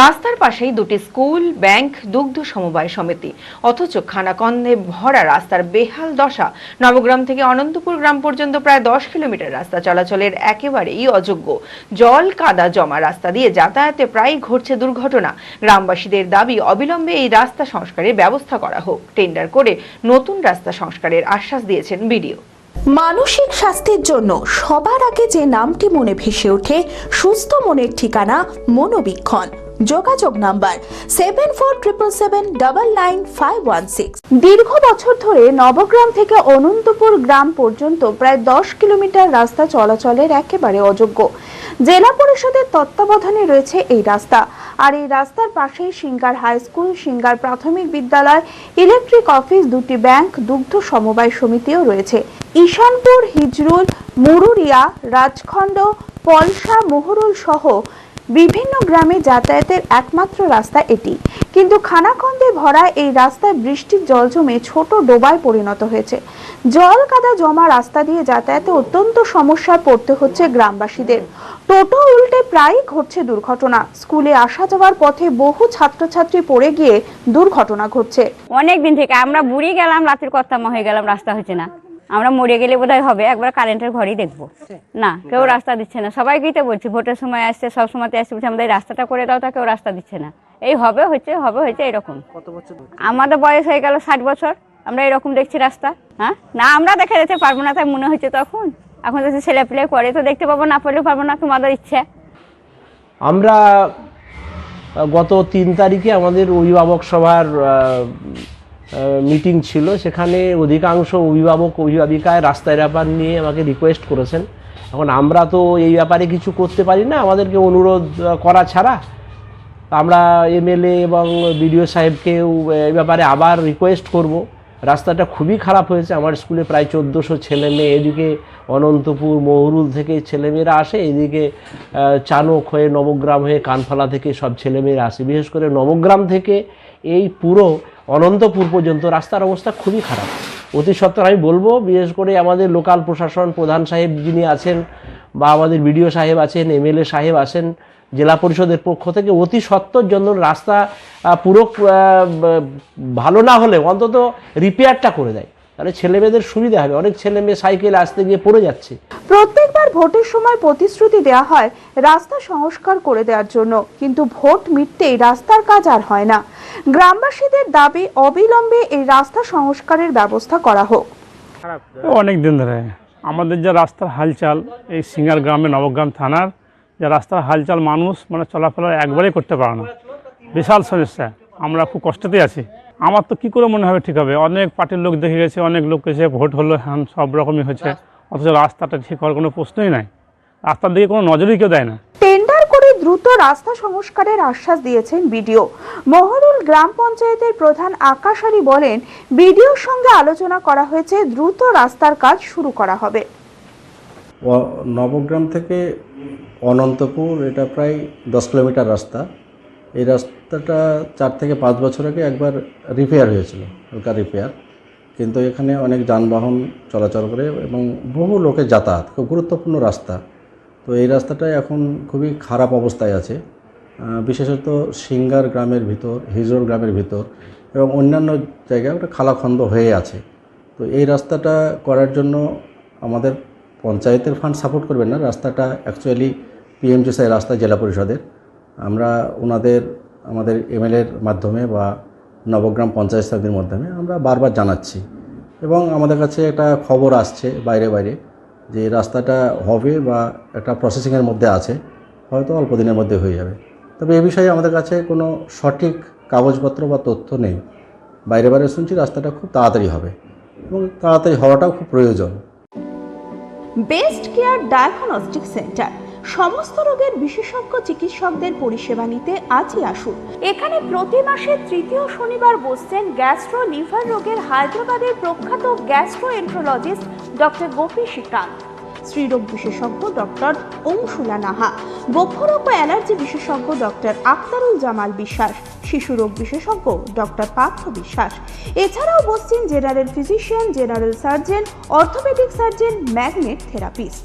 রাস্তার পাশেই দুটি স্কুল, ব্যাংক, দুগ্ধ সমবায় সমিতি। অথচ খানাকন্দে ভরা রাস্তার বেহাল দশা নবগ্রাম থেকে অনন্তপুর গ্রাম পর্যন্ত প্রায় দশ কিলোমিটার রাস্তা চলাচলের একেবারেই অযোগ্য। জল কাদা জমা রাস্তা দিয়ে যাতায়াতে প্রায় ঘটছে দুর্ঘটনা। গ্রামবাসীদের দাবি, অবিলম্বে এই রাস্তা সংস্কারের ব্যবস্থা করা হোক। টেন্ডার করে নতুন রাস্তা সংস্কারের আশ্বাস দিয়েছেন বিডিও। মানসিক স্বাস্থ্যের জন্য সবার আগে যে নামটি মনে ভেসে ওঠে, সুস্থ মনের ঠিকানা মনোবীক্ষণ। যোগাযোগ number seven four triple seven double nine five one six দীর্ঘ বছর ধরে নবগ্রাম থেকে অনন্তপুর গ্রাম পর্যন্ত প্রায় দশ কিলোমিটার রাস্তা চলাচলের একেবারে অযোগ্য। জেলা পরিষদের তত্ত্বাবধানে রয়েছে এই রাস্তা। আর এই রাস্তার পাশেই সিঙ্গার হাই স্কুল, সিঙ্গার প্রাথমিক বিদ্যালয়, ইলেকট্রিক অফিস, দুটি ব্যাংক, দুগ্ধ সমবায় সমিতিও রয়েছে। ঈশানপুর, হিজরুল, মুরুরিয়া, রাজখণ্ড, পলসা, মোহরুল সহ বিভিন্ন গ্রামে যাতায়াতের একমাত্র রাস্তা এটি। কিন্তু খানাখন্দে ভরা এই রাস্তায় বৃষ্টির জল জমে ছোট ডোবায় পরিণত হয়েছে। জল কাদা জমা রাস্তা দিয়ে যাতায়াতে অত্যন্ত সমস্যায় পড়তে হচ্ছে গ্রামবাসীদের। টোটো উল্টে প্রায়ই ঘটছে দুর্ঘটনা। স্কুলে আসা যাওয়ার পথে বহু ছাত্রছাত্রী পড়ে গিয়ে দুর্ঘটনা ঘটছে। অনেক দিন থেকে আমরা বুড়ি গেলাম, রাতের কর্তামা হয়ে গেলাম, রাস্তা হচ্ছে না। আমরা মরে গেলে বোধহয় হবে একবার কারেন্টের ঘরেই দেখব। না কেউ রাস্তা দিচ্ছে না। সবাইকেই তো বলছি ভোটের সময় আসছে সব সময়তে আসছে বলছে আমাদের এই রাস্তাটা করে দাও তা কেউ রাস্তা দিচ্ছে না। এই হবে হচ্ছে হবে হচ্ছে এরকম। আমাদের বয়স হয়ে গেল ষাট বছর আমরা এরকম দেখছি রাস্তা হ্যাঁ? না আমরা দেখে যেতে পারব না তাই মনে হচ্ছে তখন। এখন যদি ছেলে পেলে করে তো দেখতে পাবো না পড়লেও পারব না তোমাদের ইচ্ছে। আমরা গত তিন তারিখে আমাদের অভিভাবক সভার মিটিং ছিল। সেখানে অধিকাংশ অভিভাবক, অভিভাবিকায় রাস্তার ব্যাপার নিয়ে আমাকে রিকোয়েস্ট করেছেন। এখন আমরা তো এই ব্যাপারে কিছু করতে পারি না। আমাদেরকে অনুরোধ করা ছাড়া আমরা এমএলএ এবং বিডিও সাহেবকেও এই ব্যাপারে আবার রিকোয়েস্ট করব। রাস্তাটা খুবই খারাপ হয়েছে। আমার স্কুলে প্রায় চোদ্দোশো ছেলে মেয়ে। এদিকে অনন্তপুর মহরুল থেকে ছেলেমেয়েরা আসে। এদিকে চানক হয়ে, নবগ্রাম হয়ে, কানফালা থেকে সব ছেলেমেয়েরা আসে। বিশেষ করে নবগ্রাম থেকে এই পুরো অনন্তপুর পর্যন্ত রাস্তার অবস্থা খুবই খারাপ। অতি সত্ত্বর আমি বলব, বিশেষ করে আমাদের লোকাল প্রশাসন প্রধান সাহেব যিনি আছেন বা আমাদের বিডিও সাহেব আছেন, এমএলএ সাহেব আছেন, জেলা পরিষদের পক্ষ থেকে অতি সত্তর জন্য রাস্তা পুরো ভালো না হলে অন্তত রিপেয়ারটা করে দেয়। তাহলে ছেলে মেয়েদের সুবিধা হবে। অনেক ছেলে মেয়ে সাইকেল আসতে গিয়ে পড়ে যাচ্ছে। প্রত্যেকবার ভোটের সময় প্রতিশ্রুতি দেওয়া হয় রাস্তা সংস্কার করে দেওয়ার জন্য। কিন্তু ভোট মিটতেই রাস্তার কাজ আর হয় না। গ্রামবাসীদের দাবি অবিলম্বে এই রাস্তা সংস্কারের ব্যবস্থা করা হোক। অনেক দিন ধরে আমাদের যে রাস্তার হালচাল এই সিঙ্গার গ্রামে নবগ্রাম থানার যে রাস্তার হালচাল মানুষ মানে চলাফেরা একবারেই করতে পারে না। বিশাল সমস্যা আমরা খুব কষ্টতে আছি। আমার তো কী করে মনে হবে ঠিক হবে? অনেক পার্টির লোক দেখে গেছে অনেক লোক এসে ভোট হলো হ্যান সব রকমই হচ্ছে। অথচ রাস্তাটা ঠিক হওয়ার কোনো প্রশ্নই নাই। রাস্তার দিকে কোনো নজরই কেউ দেয় না। দ্রুত রাস্তা সংস্কারের আশ্বাস দিয়েছেন বিডিও। মহরুল গ্রাম পঞ্চায়েতের প্রধান আকাশ আলী বলেন, বিডিওর সঙ্গে আলোচনা করা হয়েছে, দ্রুত রাস্তার কাজ শুরু করা হবে। নবগ্রাম থেকে অনন্তপুর, এটা প্রায় দশ কিলোমিটার রাস্তা। এই রাস্তাটা চার থেকে পাঁচ বছর আগে একবার রিপেয়ার হয়েছিল, হালকা রিপেয়ার কিন্তু এখানে অনেক যানবাহন চলাচল করে এবং বহু লোকের যাতায়াত, খুব গুরুত্বপূর্ণ রাস্তা। তো এই রাস্তাটা এখন খুবই খারাপ অবস্থায় আছে। বিশেষত সিঙ্গার গ্রামের ভিতর হিজোর গ্রামের ভিতর এবং অন্যান্য জায়গায় ওটা খালাখন্দ হয়ে আছে। তো এই রাস্তাটা করার জন্য আমাদের পঞ্চায়েতের ফান্ড সাপোর্ট করবেন না। রাস্তাটা অ্যাকচুয়ালি পিএমজিসাই রাস্তা জেলা পরিষদের। আমরা ওনাদের, আমাদের এমএলএর মাধ্যমে বা নবগ্রাম পঞ্চায়েত সমিতির মাধ্যমে আমরা বারবার জানাচ্ছি। এবং আমাদের কাছে একটা খবর আসছে বাইরে বাইরে। যে রাস্তাটা হবে বা একটা প্রসেসিংয়ের মধ্যে আছে, হয়তো অল্প দিনের মধ্যে হয়ে যাবে। তবে এ বিষয়ে আমাদের কাছে কোনো সঠিক কাগজপত্র বা তথ্য নেই। বাইরে বাইরে শুনছি রাস্তাটা খুব তাড়াতাড়ি হবে এবং তাড়াতাড়ি হওয়াটাও খুব প্রয়োজন। বেস্ট কেয়ার ডায়াগনস্টিক সেন্টার সমস্ত রোগের বিশেষজ্ঞ চিকিৎসকদের পরিষেবা নিতে আজই আসুন। এখানে প্রতি মাসে তৃতীয় শনিবার বসছেন গ্যাস্ট্রো লিভার রোগের হায়দ্রাবাদের প্রখ্যাত gastroenterologist doctor Gopi Srikanth. স্ত্রীরোগ বিশেষজ্ঞ ডক্টর অংশুলা নাহা। বক্ষরোগ ও অ্যালার্জি বিশেষজ্ঞ ডক্টর আক্তারুল জামাল বিশ্বাস। শিশু রোগ বিশেষজ্ঞ ডক্টর পার্থ বিশ্বাস। এছাড়াও বসছেন general physician, general surgeon, orthopaedic surgeon, magnet therapist.